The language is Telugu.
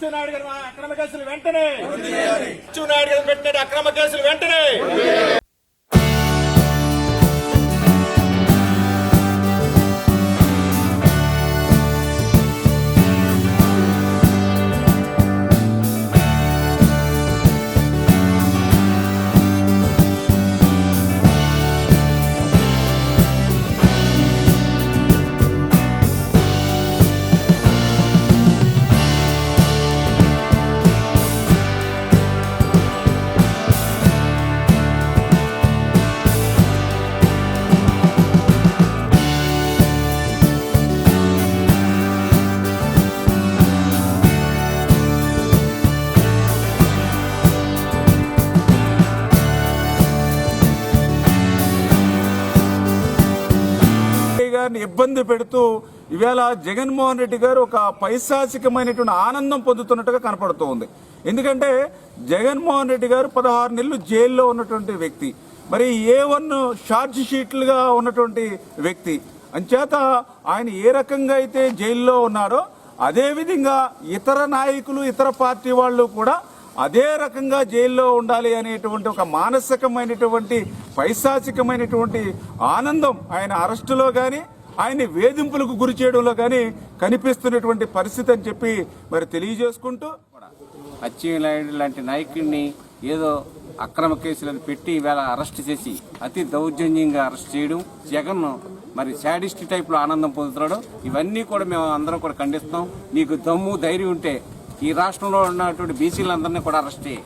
గారు అక్రమ కేసులు వెంటనే అచ్చెన్నాయుడు గారు పెట్టిన అక్రమ కేసులు వెంటనే గారిని ఇబ్బంది పెడుతూ ఇవాళ జగన్మోహన్ రెడ్డి గారు ఒక పైశాచికమైనటువంటి ఆనందం పొందుతున్నట్టుగా కనపడుతోంది. ఎందుకంటే జగన్మోహన్ రెడ్డి గారు పదహారు నెలలు జైల్లో ఉన్నటువంటి వ్యక్తి. మరి ఏ వన్ షార్జ్ షీట్లుగా ఉన్నటువంటి వ్యక్తి. అంచేత ఆయన ఏ రకంగా అయితే జైల్లో ఉన్నారో అదేవిధంగా ఇతర నాయకులు ఇతర పార్టీ వాళ్ళు కూడా అదే రకంగా జైల్లో ఉండాలి అనేటువంటి ఒక మానసికమైనటువంటి పైశాచికమైనటువంటి ఆనందం ఆయన అరెస్టులో కానీ ఆయన్ని వేధింపులకు గురి చేయడంలో కానీ కనిపిస్తున్నటువంటి పరిస్థితి అని చెప్పి మరి తెలియజేసుకుంటూ అచ్చెన్నాయుడు లాంటి నాయకుడిని ఏదో అక్రమ కేసులను పెట్టి ఇవాళ అరెస్ట్ చేసి అతి దౌర్జన్యంగా అరెస్ట్ చేయడం జగన్ మరి శాడిస్ట్ టైప్లో ఆనందం పొందుతున్నాడు. ఇవన్నీ కూడా మేము అందరం కూడా ఖండిస్తాం నీకు దమ్ము ధైర్యం ఉంటే ఈ రాష్ట్రంలో ఉన్నటువంటి బీసీలందరినీ కూడా అరెస్ట్ చేయి.